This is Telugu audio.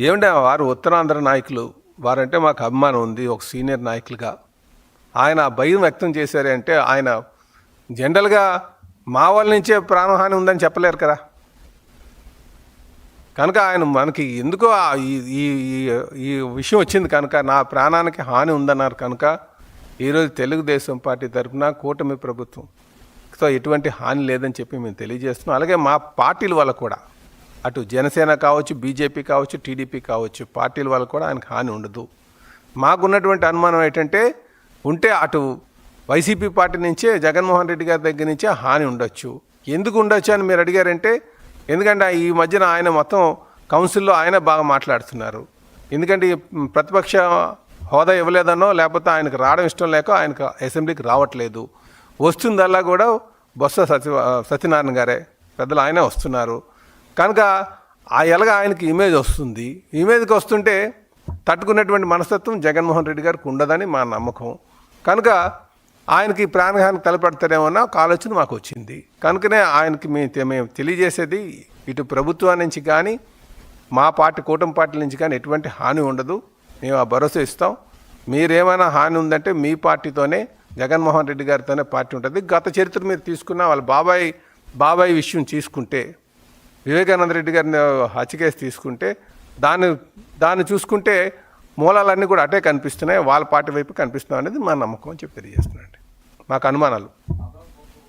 ఏమంటే వారు ఉత్తరాంధ్ర నాయకులు? వారంటే మాకు అభిమానం ఉంది ఒక సీనియర్ నాయకులుగా. ఆయన ఆ భయం వ్యక్తం చేశారు అంటే ఆయన జనరల్గా మా వాళ్ళ నుంచే ప్రాణహాని ఉందని చెప్పలేరు కదా. కనుక ఆయన మనకి ఎందుకో ఈ ఈ ఈ- ఈ విషయం వచ్చింది కనుక నా ప్రాణానికి హాని ఉందన్నారు కనుక ఈరోజు తెలుగుదేశం పార్టీ తరఫున కూటమి ప్రభుత్వం సో ఎటువంటి హాని లేదని చెప్పి మేము తెలియజేస్తున్నాం. అలాగే మా పార్టీల వల్ల కూడా. అటు జనసేన కావచ్చు బీజేపీ కావచ్చు టీడీపీ కావచ్చు పార్టీల వల్ల కూడా ఆయనకు హాని ఉండదు. మాకున్నటువంటి అనుమానం ఏంటంటే ఉంటే అటు వైసీపీ పార్టీ నుంచే జగన్మోహన్ రెడ్డి గారి దగ్గర నుంచే హాని ఉండొచ్చు. ఎందుకు ఉండొచ్చు అని మీరు అడిగారంటే ఎందుకంటే ఈ మధ్యన ఆయన మొత్తం కౌన్సిల్లో ఆయన బాగా మాట్లాడుతున్నారు. ఎందుకంటే ఈ ప్రతిపక్ష హోదా ఇవ్వలేదనో లేకపోతే ఆయనకు రావడం ఇష్టం లేక ఆయనకు అసెంబ్లీకి రావట్లేదు. వస్తుందల్లా కూడా బొత్స సత్య సత్యనారాయణ గారే పెద్దలు ఆయనే వస్తున్నారు. కనుక ఆ ఎలాగ ఆయనకి ఇమేజ్ వస్తుంది? ఇమేజ్కి వస్తుంటే తట్టుకున్నటువంటి మనస్తత్వం జగన్మోహన్ రెడ్డి గారికి ఉండదని మా నమ్మకం. కనుక ఆయనకి ప్రాణహాని తలపెడతారేమో అన్న ఒక ఆలోచన మాకు వచ్చింది. కనుకనే ఆయనకి మేము మేము తెలియజేసేది ఇటు ప్రభుత్వం నుంచి కానీ మా పార్టీ కూటమి పార్టీ నుంచి కానీ ఎటువంటి హాని ఉండదు. మేము ఆ భరోసా ఇస్తాం. మీరేమైనా హాని ఉందంటే మీ పార్టీతోనే జగన్మోహన్ రెడ్డి గారితోనే పార్టీ ఉంటుంది. గత చరిత్ర మీరు తీసుకున్న వాళ్ళ బాబాయ్ బాబాయ్ విషయం తీసుకుంటే వివేకానంద రెడ్డి గారిని హత్య కేసు తీసుకుంటే దాన్ని దాన్ని చూసుకుంటే మూలాలన్నీ కూడా అటే కనిపిస్తున్నాయి వాళ్ళ పార్టీ వైపు కనిపిస్తున్నాయి అనేది మా నమ్మకం అని చెప్పి తెలియజేస్తున్నాండి మాకు అనుమానాలు.